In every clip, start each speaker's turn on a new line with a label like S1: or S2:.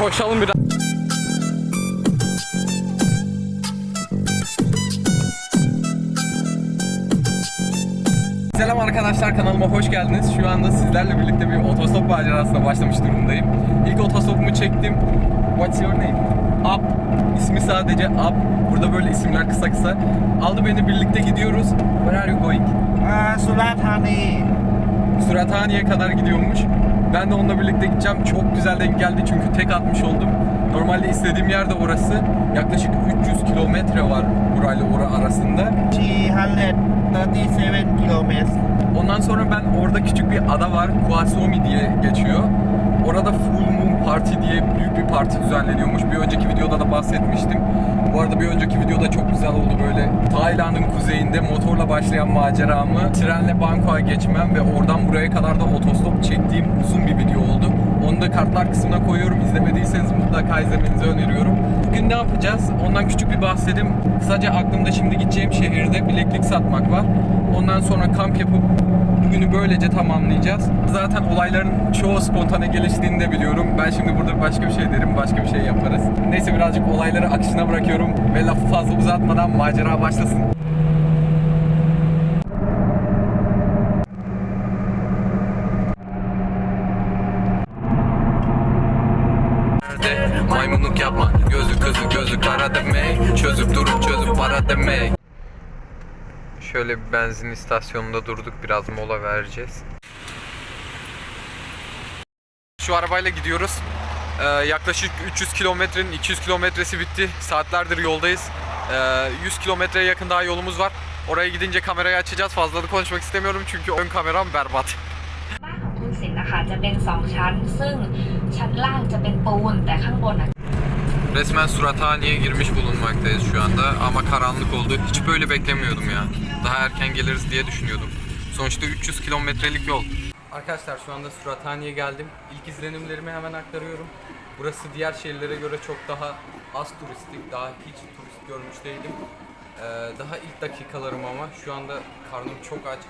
S1: koşalım biraz. Selam arkadaşlar kanalıma hoş geldiniz. Şu anda sizlerle birlikte bir otostop macerasına başlamış durumdayım. İlk otostopumu çektim. What's your name? Up. İsmi sadece Up. Burada böyle isimler kısa kısa. Aldı beni birlikte gidiyoruz. Where are you going?
S2: Aa, Surathane.
S1: Surathane'ye kadar gidiyormuş. Ben de onunla birlikte gideceğim. Çok güzel denk geldi çünkü tek atmış oldum. Normalde istediğim yer de orası. Yaklaşık 300 kilometre var burayla ora arasında.
S2: 337 kilometre.
S1: Ondan sonra ben orada küçük bir ada var. Kuasomi diye geçiyor. Orada Full Moon Party diye büyük bir parti düzenleniyormuş. Bir önceki videoda da bahsetmiştim. Bu arada bir önceki videoda çok güzel oldu böyle. Tayland'ın kuzeyinde motorla başlayan maceramı, trenle Bangkok'a geçmem ve oradan buraya kadar da otostop çektiğim kartlar kısmına koyuyorum. İzlemediyseniz mutlaka izlemenizi öneriyorum. Bugün ne yapacağız? Ondan küçük bir bahsedeyim. Kısaca aklımda şimdi gideceğim şehirde bileklik satmak var. Ondan sonra kamp yapıp bugünü böylece tamamlayacağız. Zaten olayların çoğu spontane geliştiğini de biliyorum. Ben şimdi burada başka bir şey derim, başka bir şey yaparız. Neyse birazcık olayları akışına bırakıyorum ve lafı fazla uzatmadan macera başlasın. Nerede? Maymunluk yapma Gözü kızı gözü kara demek Çözüp durup çözüp para demek Şöyle bir benzin istasyonunda durduk biraz mola vereceğiz Şu arabayla gidiyoruz Ee, yaklaşık 300 kilometrenin 200 kilometresi bitti Saatlerdir yoldayız Ee, 100 kilometreye yakın daha yolumuz var Oraya gidince kamerayı açacağız fazla da konuşmak istemiyorum çünkü ön kameram berbat
S3: บ้านของคุณสินนะคะจะเป็นสองชั้น ซึ่งชั้นล่างจะเป็นปูนแต่ข้างบนน่ะ
S1: Resmen Surathaniye'ye girmiş bulunmaktayız şu anda ama karanlık oldu. Hiç böyle beklemiyordum ya. Daha erken geliriz diye düşünüyordum. Sonuçta 300 kilometrelik yol. Arkadaşlar şu anda Surathaniye'ye geldim. İlk izlenimlerimi hemen aktarıyorum. Burası diğer şehirlere göre çok daha az turistik, daha hiç turist görmüş değilim. Ee, daha ilk dakikalarım ama şu anda karnım çok aç.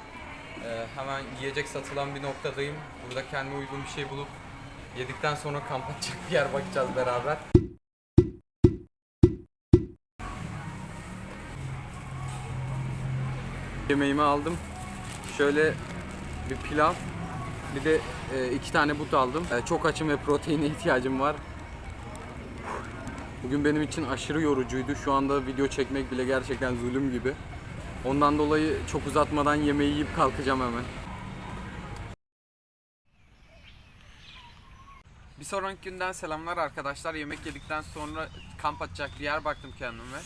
S1: Ee, hemen yiyecek satılan bir noktadayım. Burada kendime uygun bir şey bulup yedikten sonra kamp atacak bir yer bakacağız beraber. Yemeğimi aldım. Şöyle bir pilav, bir de e, iki tane but aldım. E, çok açım ve proteine ihtiyacım var. Bugün benim için aşırı yorucuydu. Şu anda video çekmek bile gerçekten zulüm gibi. Ondan dolayı çok uzatmadan yemeği yiyip kalkacağım hemen. Bir sonraki günden selamlar arkadaşlar. Yemek yedikten sonra kamp atacak bir yer baktım kendime.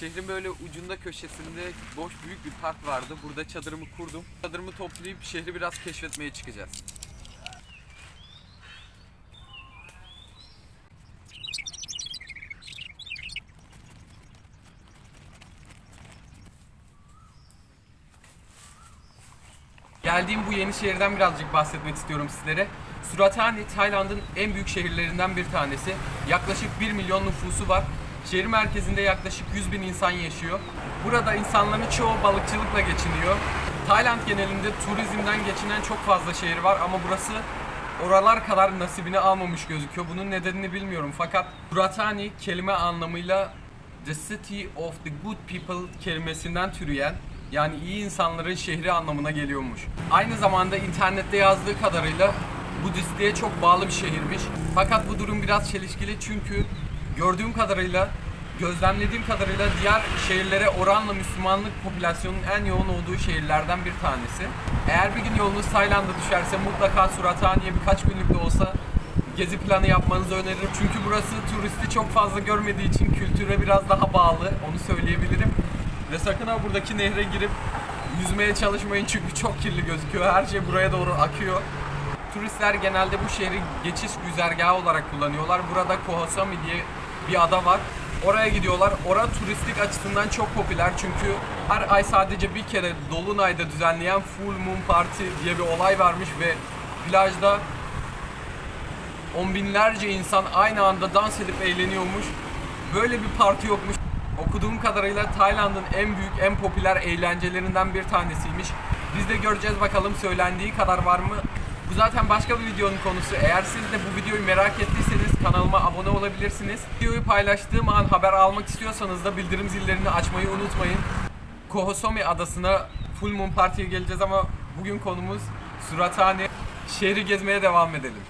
S1: Şehrin böyle ucunda köşesinde boş büyük bir park vardı. Burada çadırımı kurdum. Çadırımı toplayıp şehri biraz keşfetmeye çıkacağız. Geldiğim bu yeni şehirden birazcık bahsetmek istiyorum sizlere. Surathani, Tayland'ın en büyük şehirlerinden bir tanesi. Yaklaşık 1 milyon nüfusu var. Şehir merkezinde yaklaşık 100 bin insan yaşıyor. Burada insanların çoğu balıkçılıkla geçiniyor. Tayland genelinde turizmden geçinen çok fazla şehir var ama burası oralar kadar nasibini almamış gözüküyor. Bunun nedenini bilmiyorum fakat Surathani kelime anlamıyla The City of the Good People kelimesinden türeyen yani iyi insanların şehri anlamına geliyormuş. Aynı zamanda internette yazdığı kadarıyla Budistliğe çok bağlı bir şehirmiş. Fakat bu durum biraz çelişkili çünkü gördüğüm kadarıyla, gözlemlediğim kadarıyla diğer şehirlere oranla Müslümanlık popülasyonunun en yoğun olduğu şehirlerden bir tanesi. Eğer bir gün yolunuz Tayland'a düşerse mutlaka Surathaniye birkaç günlük de olsa gezi planı yapmanızı öneririm. Çünkü burası turisti çok fazla görmediği için kültüre biraz daha bağlı. Onu söyleyebilirim. Ve sakın ha buradaki nehre girip yüzmeye çalışmayın çünkü çok kirli gözüküyor. Her şey buraya doğru akıyor. Turistler genelde bu şehri geçiş güzergahı olarak kullanıyorlar. Burada Kohosami diye bir ada var. Oraya gidiyorlar. Orada turistik açısından çok popüler çünkü her ay sadece bir kere Dolunay'da düzenleyen Full Moon Party diye bir olay varmış ve plajda on binlerce insan aynı anda dans edip eğleniyormuş. Böyle bir parti yokmuş. Okuduğum kadarıyla Tayland'ın en büyük, en popüler eğlencelerinden bir tanesiymiş. Biz de göreceğiz bakalım söylendiği kadar var mı Bu zaten başka bir videonun konusu. Eğer siz de bu videoyu merak ettiyseniz kanalıma abone olabilirsiniz. Videoyu paylaştığım an haber almak istiyorsanız da bildirim zillerini açmayı unutmayın. Kohosomi adasına Full Moon Party'ye geleceğiz ama bugün konumuz Surathane. Şehri gezmeye devam edelim.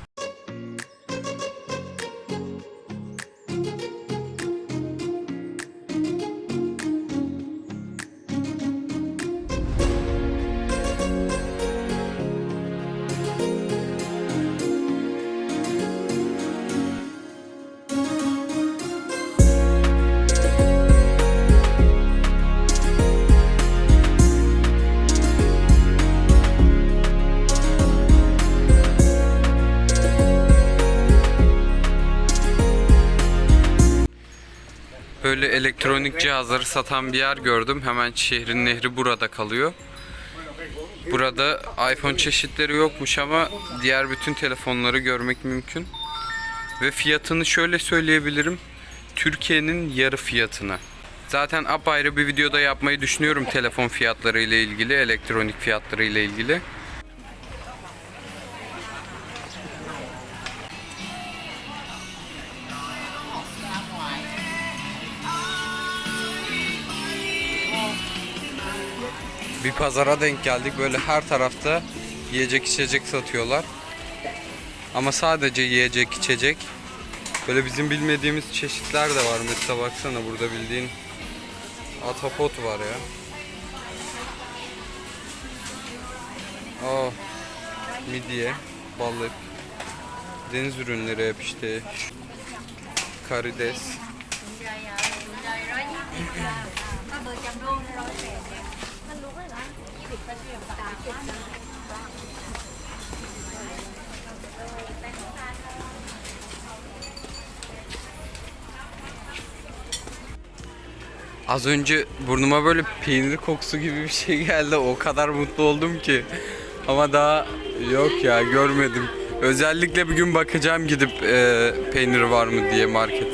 S1: Böyle elektronik cihazları satan bir yer gördüm. Hemen şehrin nehri burada kalıyor. Burada iPhone çeşitleri yokmuş ama diğer bütün telefonları görmek mümkün. Ve fiyatını şöyle söyleyebilirim. Türkiye'nin yarı fiyatına. Zaten apayrı bir videoda yapmayı düşünüyorum telefon fiyatları ile ilgili, elektronik fiyatları ile ilgili. Bir pazara denk geldik. Böyle her tarafta yiyecek içecek satıyorlar. Ama sadece yiyecek içecek. Böyle bizim bilmediğimiz çeşitler de var. Mesela baksana burada bildiğin atapot var ya. Aa, midye, balık, deniz ürünleri hep işte. Karides. Az önce burnuma böyle peynir kokusu gibi bir şey geldi. O kadar mutlu oldum ki. Ama daha yok ya görmedim. Özellikle bir gün bakacağım gidip e, peynir var mı diye markete.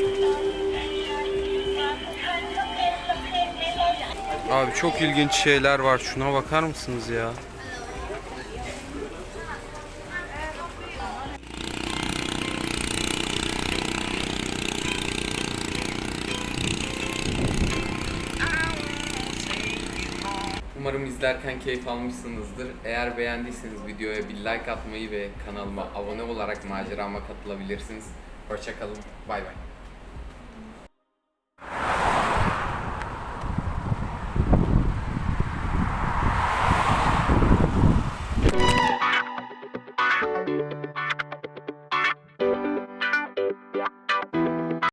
S1: Abi çok ilginç şeyler var. Şuna bakar mısınız ya? Umarım izlerken keyif almışsınızdır. Eğer beğendiyseniz videoya bir like atmayı ve kanalıma abone olarak macerama katılabilirsiniz. Hoşçakalın. Bay bay.